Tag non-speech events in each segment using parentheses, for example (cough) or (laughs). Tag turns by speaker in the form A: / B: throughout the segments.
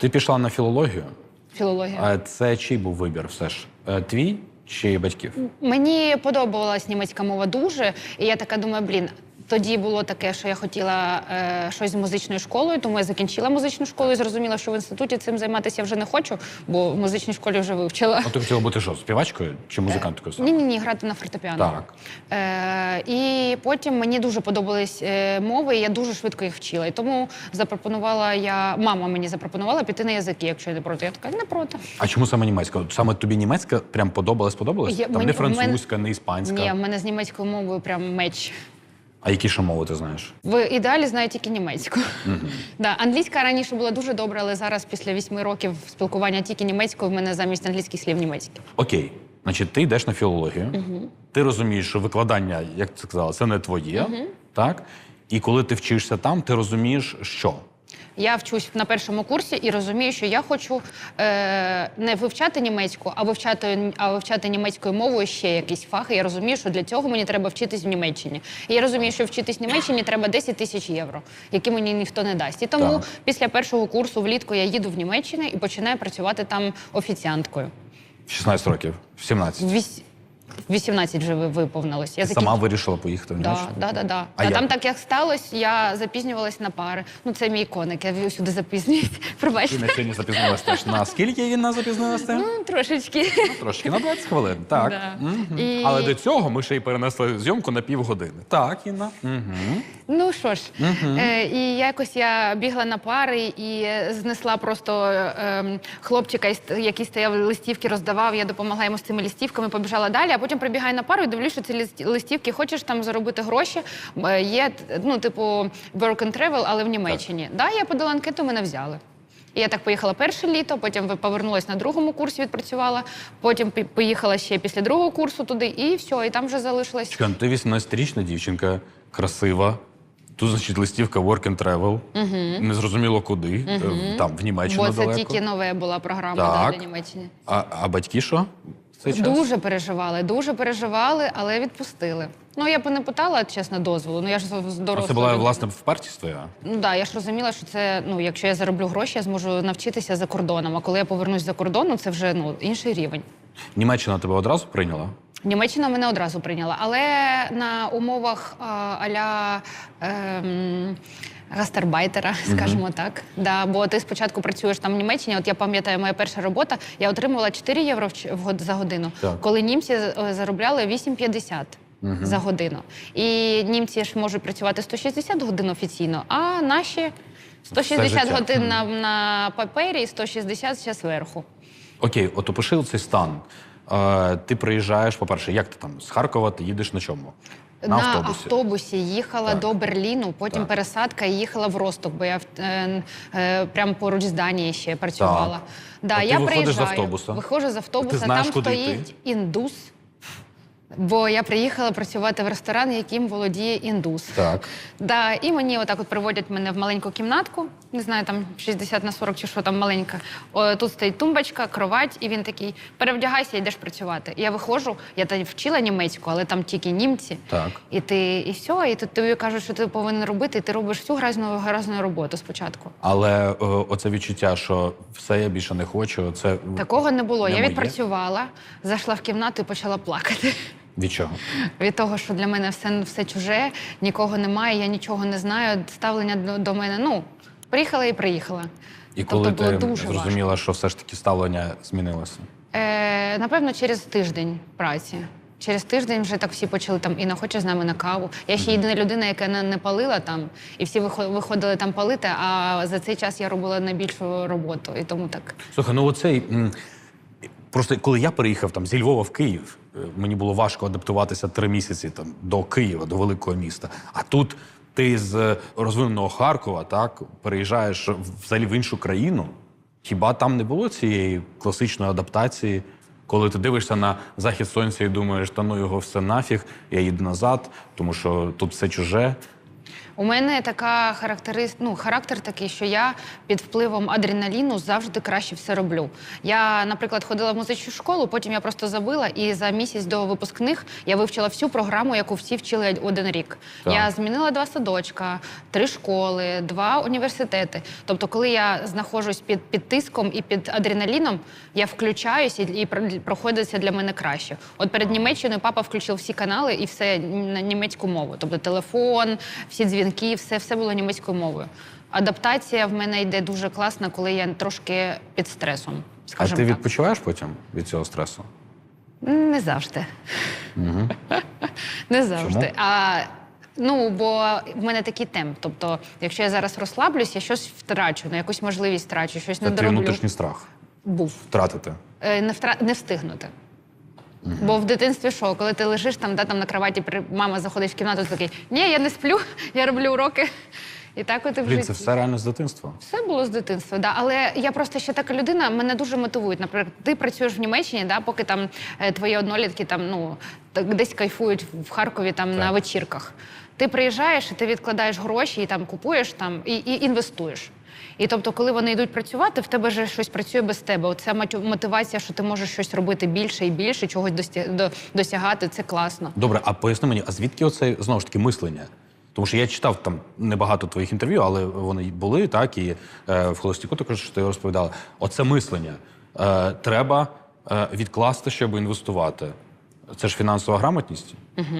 A: Ти пішла на філологію.
B: Філологія.
A: А це чий був вибір все ж? Е, Твій чи батьків?
B: Мені подобалась німецька мова дуже, і я така думаю, блін. Тоді було таке, що я хотіла е, щось з музичною школою, тому я закінчила музичну школу і зрозуміла, що в інституті цим займатися я вже не хочу, бо в музичній школі вже вивчила.
A: А ти хотіла бути що, співачкою чи музиканткою? саме?
B: Ні, ні, ні, грати на фортепіано.
A: Так.
B: Е, і потім мені дуже подобались е, мови, і я дуже швидко їх вчила. І тому запропонувала я, мама мені запропонувала піти на язики, якщо я не проти. Я така не проти.
A: А чому саме німецька? От Саме тобі німецька прям подобалась, подобалась?
B: Я-
A: Там
B: мені-
A: не французька, не іспанська.
B: Ні, в мене з німецькою мовою прям меч.
A: А які ще мови ти знаєш?
B: В ідеалі знаю тільки німецьку. (laughs) Да, англійська раніше була дуже добра, але зараз, після вісьми років спілкування тільки німецькою, в мене замість англійських слів німецькі.
A: Окей, значить, ти йдеш на філологію, ти розумієш, що викладання, як ти сказала, це не твоє, так? І коли ти вчишся там, ти розумієш, що?
B: Я вчусь на першому курсі і розумію, що я хочу е, не вивчати німецьку, а вивчати, а вивчати німецькою мовою ще якийсь фах. І я розумію, що для цього мені треба вчитись в Німеччині. І я розумію, що вчитись в Німеччині треба 10 тисяч євро, які мені ніхто не дасть. І тому
A: Так.
B: після першого курсу влітку я їду в Німеччину і починаю працювати там офіціанткою.
A: В 16 років, в 17.
B: Вісь... 18 вже виповнилось. Я
A: Ти сама вирішила поїхати в Німеччину?
B: да, да, да.
A: А
B: А, там так як сталося, я запізнювалась на пари. Ну, це мій коник, я всюди запізнююсь.
A: Ти (laughs)
B: Пробачте.
A: на сьогодні запізнилася теж. На скільки він на запізнилася?
B: Ну, трошечки.
A: Трошки на 20 хвилин. Так.
B: Да.
A: Мгм.
B: І-
A: Але до цього ми ще й перенесли зйомку на півгодини. Так, Інна. Угу.
B: Ну що ж, е, і якось я бігла на пари і знесла просто е, хлопчика, який стояв листівки, роздавав. Я допомогла йому з цими листівками, побіжала далі, потім прибігаю на пару і дивлюсь, що ці листівки, хочеш там заробити гроші. Є ну, типу, work and travel, але в Німеччині. Да, я подала анкету, мене взяли. І я так поїхала перше літо, потім повернулась на другому курсі, відпрацювала, потім поїхала ще після другого курсу туди, і все, і там вже залишилась.
A: Чекай, ну ти 18-річна дівчинка, красива. Тут, значить, листівка Work and Travel. Угу. Незрозуміло куди. Е, Там, в Німеччину
B: Бо це
A: далеко.
B: тільки нова була програма
A: Так.
B: да, для Німеччини.
A: А, а батьки що? Цей час?
B: Дуже переживали, дуже переживали, але відпустили. Ну я б не питала, чесно, дозволу. Ну я ж з- з
A: А це була власне впертість твоя?
B: Ну да, я ж розуміла, що це ну, якщо я зароблю гроші, я зможу навчитися за кордоном. А коли я повернусь за кордону, це вже ну інший рівень.
A: Німеччина тебе одразу прийняла?
B: Німеччина мене одразу прийняла, але на умовах а, аля ем, гастарбайтера, (laughs) скажімо так. Да, бо ти спочатку працюєш там в Німеччині. От я пам'ятаю, моя перша робота, я отримувала 4 євро в год- за годину,
A: Так.
B: коли німці е, заробляли 8,50 за годину. І німці ж можуть працювати 160 годин офіційно, а наші 160
A: життя.
B: годин на, на папері і 160 ще зверху.
A: Окей, от опиши цей стан. Е, ти приїжджаєш, по-перше, як ти там з Харкова, ти їдеш на чому?
B: На,
A: автобусі.
B: автобусі їхала
A: Так.
B: до Берліну, потім
A: Так.
B: пересадка і їхала в Росток, бо я в- е, е, прямо поруч з Данії ще працювала.
A: Так.
B: Да,
A: А ти
B: я
A: виходиш з автобуса?
B: Виходжу з автобуса,
A: знаєш,
B: там стоїть
A: ти?
B: індус. Бо я приїхала працювати в ресторан, яким володіє індус.
A: Так.
B: Да, і мені отак от приводять мене в маленьку кімнатку, не знаю, там 60 на 40 чи що там маленька. О, тут стоїть тумбочка, кровать, і він такий: перевдягайся, йдеш працювати. І я виходжу, я тоді вчила німецьку, але там тільки німці.
A: Так.
B: І ти і все, і тут тобі кажуть, що ти повинен робити, і ти робиш всю грязну грязну роботу спочатку.
A: Але е, оце відчуття, що все я більше не хочу, це
B: Такого не було.
A: Не
B: я
A: моє?
B: відпрацювала, зайшла в кімнату і почала плакати.
A: Від чого?
B: Від того, що для мене все, все чуже, нікого немає, я нічого не знаю. Ставлення до, до мене. Ну, приїхала і приїхала.
A: І
B: Тобто
A: коли
B: було
A: ти
B: дуже
A: зрозуміла, що все ж таки ставлення змінилося?
B: Е, напевно, через тиждень праці. Через тиждень вже так всі почали там Інна хоче з нами на каву. Я ще єдина людина, яка не, не палила там, і всі виходили там палити. А за цей час я робила найбільшу роботу. І тому так.
A: Слухай, ну оцей. Просто коли я переїхав там зі Львова в Київ, мені було важко адаптуватися три місяці там до Києва, до великого міста. А тут ти з е, розвиненого Харкова, так, переїжджаєш взагалі в іншу країну. Хіба там не було цієї класичної адаптації, коли ти дивишся на захід сонця і думаєш, та ну його все нафіг, я їду назад, тому що тут все чуже.
B: У мене така характерист... ну, характер такий, що я під впливом адреналіну завжди краще все роблю. Я, наприклад, ходила в музичну школу, потім я просто забила, і за місяць до випускних я вивчила всю програму, яку всі вчили один рік.
A: Так.
B: Я змінила два садочка, три школи, два університети. Тобто, коли я знаходжусь під, під тиском і під адреналіном, я включаюсь і, і проходиться для мене краще. От перед Німеччиною папа включив всі канали і все на німецьку мову. Тобто телефон, всі дзвінки, все, все було німецькою мовою. Адаптація в мене йде дуже класна, коли я трошки під стресом.
A: А ти
B: так.
A: відпочиваєш потім від цього стресу?
B: Не завжди. (laughs) Не завжди.
A: Чому?
B: А, ну, бо в мене такий темп. Тобто, якщо я зараз розслаблюсь, я щось втрачу, на якусь можливість втрачу, щось
A: Це
B: не дороблю.
A: внутрішній страх
B: Був.
A: втратити.
B: Е, Не, втра... не встигнути. Бо в дитинстві що, коли ти лежиш там, да, там на кроваті, при- мама заходить в кімнату, ти такий, ні, я не сплю, (laughs) я роблю уроки. І так от і в
A: Блін,
B: житті.
A: це все реально з дитинства.
B: Все було з дитинства, да. але я просто ще така людина, мене дуже мотивують. Наприклад, ти працюєш в Німеччині, да, поки там е, твої однолітки там, ну, так десь кайфують в Харкові там, на вечірках. Ти приїжджаєш і ти відкладаєш гроші і там купуєш там, і, і інвестуєш. І тобто, коли вони йдуть працювати, в тебе вже щось працює без тебе. Оця мотив- мотивація, що ти можеш щось робити більше і більше, чогось до- досягати, це класно.
A: Добре, а поясни мені, а звідки оце знову ж таки мислення? Тому що я читав там небагато твоїх інтерв'ю, але вони були так, і е, в холостяку також ти розповідала. Оце мислення. Е, треба е, відкласти, щоб інвестувати. Це ж фінансова грамотність.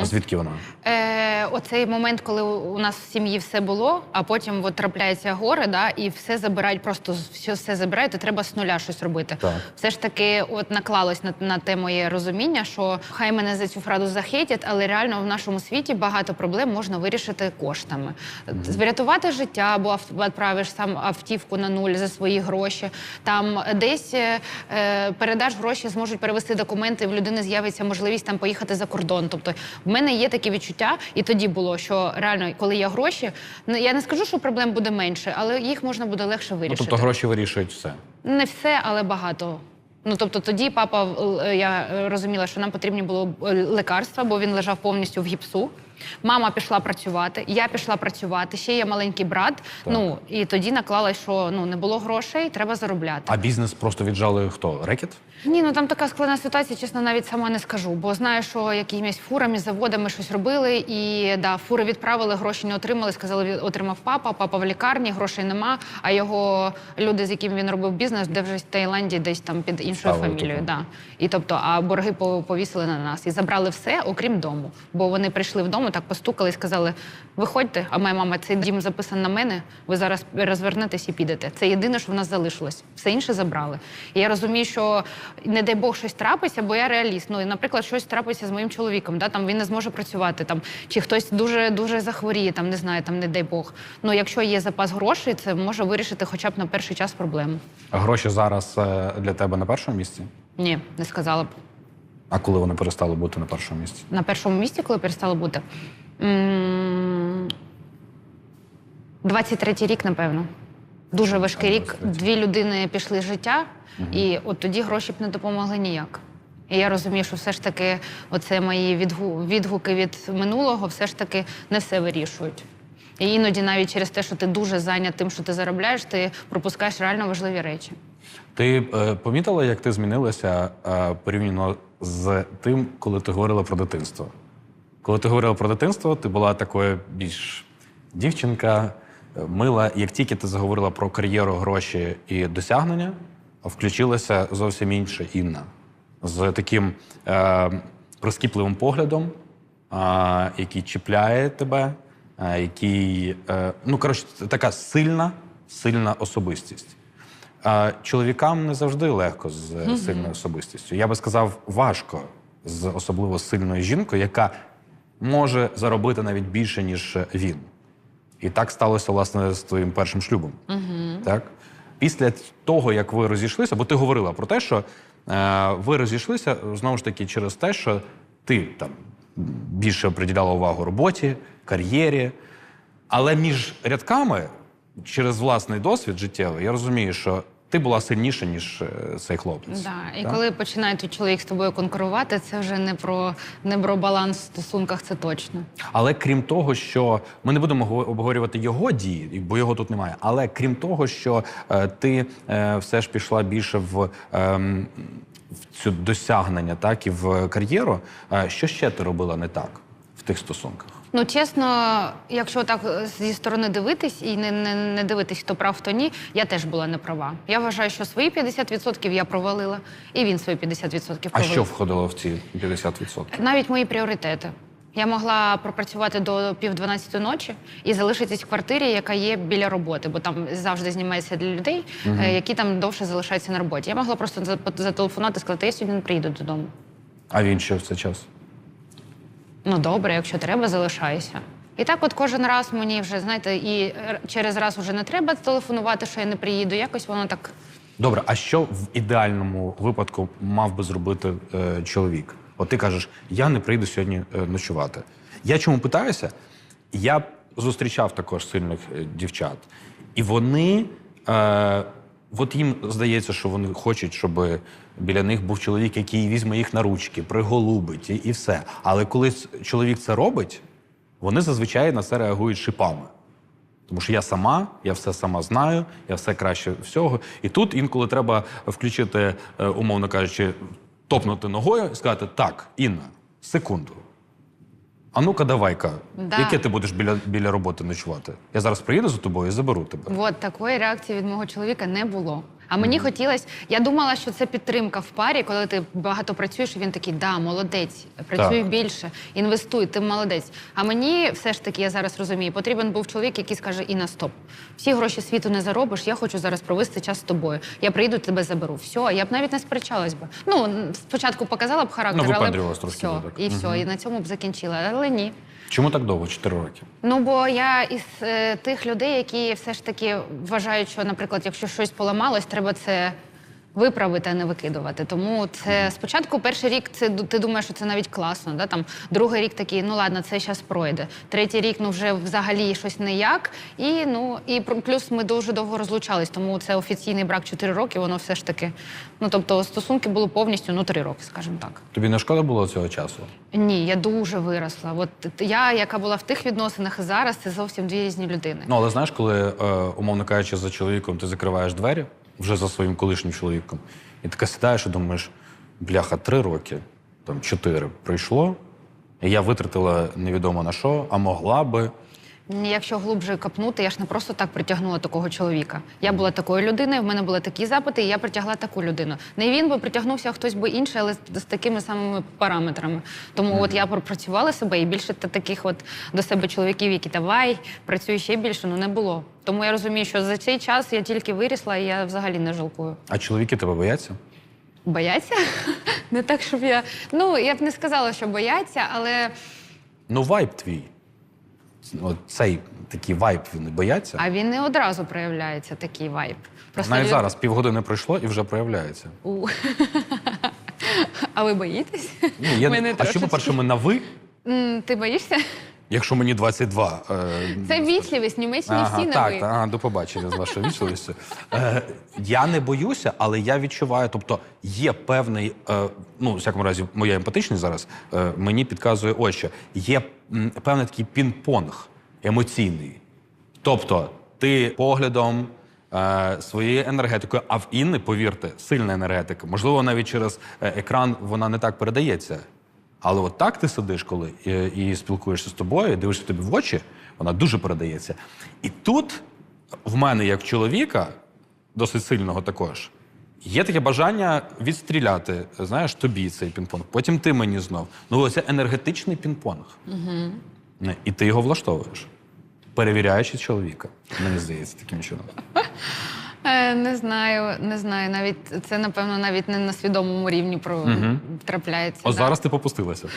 A: А звідки вона?
B: Е, оцей момент, коли у нас в сім'ї все було, а потім от трапляється горе, да, і все забирають, просто все, все забирають, і треба з нуля щось робити.
A: Так.
B: Все ж таки, от наклалось на, на те моє розуміння, що хай мене за цю фразу захейтять, але реально в нашому світі багато проблем можна вирішити коштами. Врятувати життя, або ав- відправиш сам автівку на нуль за свої гроші. Там десь е, е, передаш гроші, зможуть перевести документи, в людини з'явиться можливість там поїхати за кордон. Тобто, в мене є такі відчуття, і тоді було, що реально, коли є гроші, ну, я не скажу, що проблем буде менше, але їх можна буде легше
A: Ну,
B: вирішити.
A: тобто гроші вирішують все.
B: Не все, але багато. Ну тобто тоді папа е, я розуміла, що нам потрібні було е, лекарства, бо він лежав повністю в гіпсу. Мама пішла працювати, я пішла працювати, ще є маленький брат. Ну і тоді наклалась, що ну не було грошей, треба заробляти.
A: А бізнес просто віджали хто? Рекет?
B: Ні, ну там така складна ситуація, чесно, навіть сама не скажу. Бо знаю, що якимись фурами, заводами щось робили, і да, фури відправили, гроші не отримали. Сказали, «Від- отримав папа, папа в лікарні, грошей нема. А його люди, з якими він робив бізнес, де вже в Таїланді, десь там під іншою
A: Ставили
B: фамілією.
A: тупо.
B: Да. І тобто, а борги по- повісили на нас і забрали все, окрім дому. Бо вони прийшли вдома, так постукали і сказали: виходьте, а моя мама, цей дім записаний на мене. Ви зараз розвернетесь і підете. Це єдине, що в нас залишилось. Все інше забрали. І я розумію, що не дай Бог щось трапиться, бо я реаліст. Ну, і, наприклад, щось трапиться з моїм чоловіком, да, там він не зможе працювати, там, чи хтось дуже дуже захворіє, там не знаю, там не дай Бог. Ну, якщо є запас грошей, це може вирішити хоча б на перший час проблему.
A: А гроші зараз е, для тебе на першому місці?
B: Ні, не сказала б.
A: А коли вони перестали бути на першому місці?
B: на першому місці, коли перестало бути. М, 23-й рік, напевно. Дуже важкий рік. Дві людини пішли з життя, і от тоді гроші б не допомогли ніяк. І я розумію, що все ж таки оце мої відгу- відгуки від минулого все ж таки не все вирішують. І іноді навіть через те, що ти дуже зайнят тим, що ти заробляєш, ти пропускаєш реально важливі речі.
A: Ти е, помітила, як ти змінилася е, порівняно з тим, коли ти говорила про дитинство? Коли ти говорила про дитинство, ти була такою більш дівчинка, мила. Як тільки ти заговорила про кар'єру, гроші і досягнення, включилася зовсім інша Інна з таким е, прискіпливим поглядом, е, який чіпляє тебе, е, який, е, ну коротше, така сильна, сильна особистість. А чоловікам не завжди легко з е, сильною особистістю. Я би сказав, важко з особливо сильною жінкою, яка може заробити навіть більше, ніж він. І так сталося, власне, з твоїм першим шлюбом. Так? Після того, як ви розійшлися, бо ти говорила про те, що е, ви розійшлися знову ж таки через те, що ти там більше приділяла увагу роботі, кар'єрі. Але між рядками, через власний досвід життєвий, я розумію, що ти була сильніша, ніж е, цей хлопець.
B: Да. І
A: так?
B: коли починає той чоловік з тобою конкурувати, це вже не про не про баланс в стосунках, це точно.
A: Але крім того, що ми не будемо го- обговорювати його дії, бо його тут немає. Але крім того, що е, ти е, все ж пішла більше в, ем, в цю досягнення, так і в кар'єру. Е, що ще ти робила не так в тих стосунках?
B: Ну, чесно, якщо так е, зі сторони дивитись і не, не, не дивитись, хто прав, хто ні, я теж була не права. Я вважаю, що свої 50% я провалила, і він свої 50% провалив.
A: А що входило в ці 50%?
B: Навіть мої пріоритети. Я могла пропрацювати до пів 12 ночі і залишитись в квартирі, яка є біля роботи, бо там завжди знімається для людей, е, які там довше залишаються на роботі. Я могла просто за- зателефонувати і сказати, я сьогодні не приїду додому.
A: А він що в цей час?
B: Ну добре, якщо треба, залишайся. І так, от кожен раз мені вже знаєте, і е, через раз вже не треба телефонувати, що я не приїду. Якось воно так.
A: Добре, а що в ідеальному випадку мав би зробити е, чоловік? От ти кажеш, я не прийду сьогодні е, ночувати. Я чому питаюся? Я зустрічав також сильних е, дівчат, і вони. Е, От їм здається, що вони хочуть, щоб біля них був чоловік, який візьме їх на ручки, приголубить і, і все. Але коли чоловік це робить, вони зазвичай на це реагують шипами. Тому що я сама, я все сама знаю, я все краще всього. І тут інколи треба включити, е, умовно кажучи, топнути ногою і сказати: так, Інна, секунду. А ну-ка, давай-ка,
B: Да.
A: яке ти будеш біля, біля роботи ночувати? Я зараз приїду за тобою і заберу тебе.
B: От такої реакції від мого чоловіка не було. А мені хотілося, я думала, що це підтримка в парі, коли ти багато працюєш, і він такий, да, молодець, працюй
A: Так.
B: більше, інвестуй, ти молодець. А мені все ж таки, я зараз розумію, потрібен був чоловік, який скаже Інна, стоп. Всі гроші світу не заробиш, я хочу зараз провести час з тобою. Я прийду, тебе заберу. Все, я б навіть не сперечалась би. Ну, спочатку показала б характер,
A: Ну,
B: але б
A: випендрювалась трошки,
B: все,
A: так.
B: і все, і на цьому б закінчила. Але ні.
A: Чому так довго? Чотири роки.
B: Ну, бо я із е, тих людей, які все ж таки вважають, що, наприклад, якщо щось поламалось, треба це виправити, а не викидувати. Тому це спочатку перший рік це ти думаєш, що це навіть класно. Да? Там, другий рік такий, ну ладно, це зараз пройде. Третій рік ну вже взагалі щось не як. І ну і плюс ми дуже довго розлучались, тому це офіційний брак 4 роки, воно все ж таки. Ну тобто стосунки були повністю ну 3 роки, скажімо так.
A: Тобі не шкода було цього часу?
B: Ні, я дуже виросла. От я, яка була в тих відносинах зараз, це зовсім дві різні людини.
A: Ну, але знаєш, коли, е, умовно кажучи, за чоловіком ти закриваєш двері вже за своїм колишнім чоловіком, і така сідаєш і думаєш, бляха, три роки, там чотири пройшло, і я витратила невідомо на що, а могла би.
B: Якщо глубже копнути, я ж не просто так притягнула такого чоловіка. Я була такою людиною, в мене були такі запити, і я притягла таку людину. Не він би притягнувся, а хтось би інший, але з, такими самими параметрами. Тому от я пропрацювала себе, і більше таких от до себе чоловіків, які давай, працюй ще більше, ну не було. Тому я розумію, що за цей час я тільки вирісла, і я взагалі не жалкую.
A: А чоловіки тебе бояться?
B: Бояться? (laughs) Не так, щоб я. Ну, я б не сказала, що бояться, але.
A: Ну, вайб твій. От цей такий вайб вони бояться.
B: А він не одразу проявляється такий вайб. Просто
A: Навіть
B: лю-
A: зараз півгодини пройшло і вже проявляється.
B: У. (laughs) А ви боїтесь?
A: Ні, я...
B: Мене
A: А що,
B: трошечки.
A: по-перше, ми на ви,
B: М, Ти боїшся?
A: Якщо мені 22. Е...
B: Це вічливість, Німеччині
A: Ага,
B: всі на
A: так,
B: ви.
A: так, ага, до побачення з вашою вічливістю. Е, я не боюся, але я відчуваю, тобто є певний, е, ну, в всякому разі, моя емпатичність зараз е, мені підказує ось що. Є м, певний такий пінг-понг емоційний. Тобто, ти поглядом. е, Своєю енергетикою, а в Інни, повірте, сильна енергетика. Можливо, навіть через е, екран вона не так передається. Але от так ти сидиш, коли і, і спілкуєшся з тобою, дивишся тобі в очі, вона дуже передається. І тут в мене, як чоловіка, досить сильного також, є таке бажання відстріляти, знаєш, тобі цей пінг-понг, потім ти мені знов. Ну, це енергетичний пінг-понг. Угу. І ти його влаштовуєш, перевіряючи чоловіка. Мені здається, таким чином. (laughs)
B: Е, Не знаю, не знаю. Навіть це, напевно, навіть не на свідомому рівні про трапляється.
A: От
B: да.
A: зараз ти попустилася.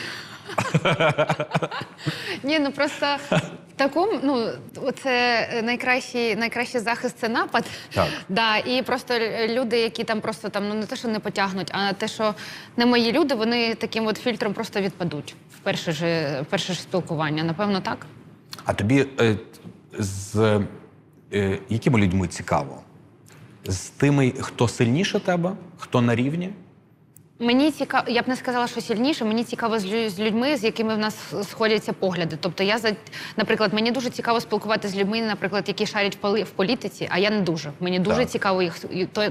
B: Ні, ну просто в такому, ну це найкращий, найкращий захист це напад.
A: Так.
B: Да, і просто люди, які там просто там ну не те, що не потягнуть, а те, що не мої люди, вони таким от фільтром просто відпадуть в перше ж, в перше ж спілкування. Напевно, так.
A: А тобі е, з е, якими людьми цікаво? З тими, хто сильніше тебе, хто на рівні?
B: Мені цікаво, я б не сказала, що сильніше. Мені цікаво з людьми, з якими в нас сходяться погляди. Тобто, я за наприклад, мені дуже цікаво спілкуватися з людьми, наприклад, які шарять в поли- в політиці, а я не дуже. Мені дуже
A: Так.
B: цікаво їх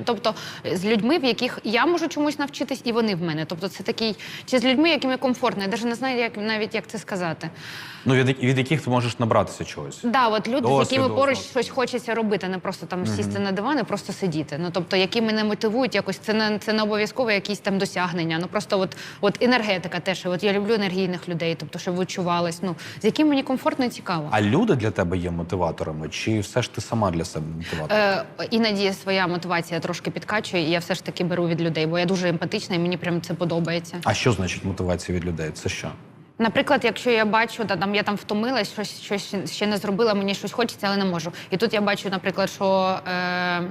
B: тобто з людьми, в яких я можу чомусь навчитись, і вони в мене. Тобто, це такий чи з людьми, якими комфортно. Я навіть не знаю, як навіть як це сказати.
A: Ну, від, від яких ти можеш набратися чогось.
B: Да, от люди, з якими поруч
A: досвіду.
B: щось хочеться робити, не просто там сісти на диван і просто сидіти. Ну тобто, які мене мотивують, якось це не це не обов'язково якісь там досягнення. Ну просто от, от енергетика теж. От я люблю енергійних людей, тобто, щоб відчувалось. Ну з яким мені комфортно і цікаво.
A: А люди для тебе є мотиваторами, чи все ж ти сама для себе мотиватор?
B: Е, іноді своя мотивація трошки підкачує, і я все ж таки беру від людей, бо я дуже емпатична і мені прям це подобається.
A: А що значить мотивація від людей? Це що?
B: Наприклад, якщо я бачу, та там я там втомилась, щось, щось ще не зробила, мені щось хочеться, але не можу. І тут я бачу, наприклад, що е,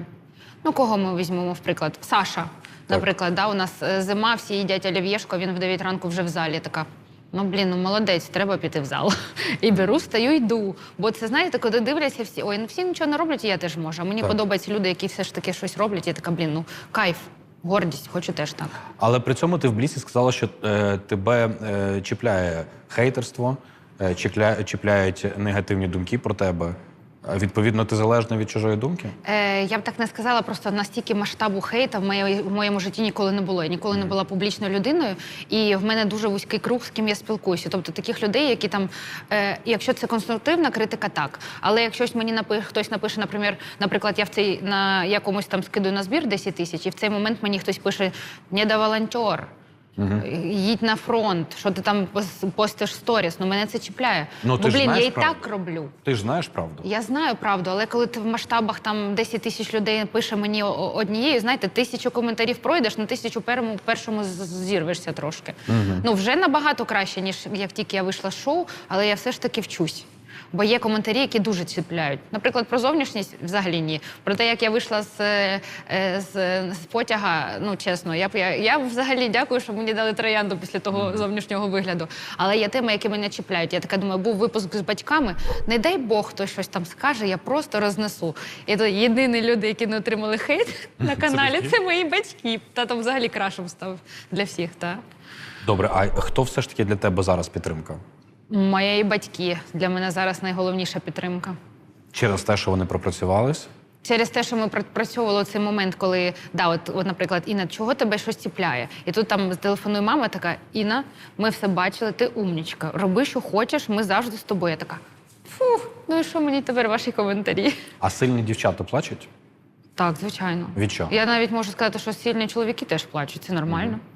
B: ну кого ми візьмемо, в приклад? Саша. Наприклад, да, у нас е, зима, всі їдять олів'єшко, він в 9 ранку вже в залі. Така. Ну, блін, ну молодець, треба піти в зал. (laughs) І беру, стаю, йду. Бо це знаєте, коли дивляться всі, ой, ну всі нічого не роблять, і я теж можу. А мені
A: Так.
B: подобаються люди, які все ж таки щось роблять. Я така, блін, ну кайф, гордість, хочу теж так.
A: Але при цьому ти в блісі сказала, що е, тебе е, чіпляє хейтерство, е, чіпля, чіпляють негативні думки про тебе. Відповідно, ти залежна від чужої думки?
B: Е, я б так не сказала, просто настільки масштабу хейта в, моє, в моєму житті ніколи не було. Я ніколи не була публічною людиною, і в мене дуже вузький круг, з ким я спілкуюся. Тобто таких людей, які там, е, якщо це конструктивна критика, так. Але якщо мені напи, хтось напише, наприклад, наприклад, я в цей на якомусь там скидую на збір 10 тисяч, і в цей момент мені хтось пише не да волонтер. Їдь на фронт, що ти там постиш сторіс. Ну мене це чіпляє.
A: Ну,
B: Бо блін, я і
A: правду.
B: так роблю.
A: Ти ж знаєш правду.
B: Я знаю правду, але коли ти в масштабах там 10 тисяч людей пише мені однією, знаєте, тисячу коментарів пройдеш, на тисячу першому, першому зірвешся трошки. Ну вже набагато краще, ніж як тільки я вийшла з шоу, але я все ж таки вчусь. Бо є коментарі, які дуже чіпляють. Наприклад, про зовнішність взагалі ні. Про те, як я вийшла з, е, е, з, з потяга, ну чесно, я я, я взагалі дякую, що мені дали троянду після того зовнішнього вигляду. Але є теми, які мене чіпляють. Я така думаю, був випуск з батьками. Не дай Бог, хтось щось там скаже, я просто рознесу. І то єдині люди, які не отримали хейт (laughs) на каналі,
A: батьки?
B: це мої батьки. Та там взагалі крашем став для всіх. Та.
A: Добре, а хто все ж таки для тебе зараз підтримка?
B: Мої батьки для мене зараз найголовніша підтримка.
A: Через те, що вони пропрацювались?
B: Через те, що ми пропрацьовували цей момент, коли да, от, от, наприклад, Інна, чого тебе щось ціпляє? І тут там телефонує мама, така Інна, ми все бачили, ти умнічка. Роби, що хочеш, ми завжди з тобою. Я така. Фух, ну і що мені тепер ваші коментарі?
A: А сильні дівчата плачуть?
B: Так, звичайно.
A: Від чого?
B: Я навіть можу сказати, що сильні чоловіки теж плачуть, це нормально.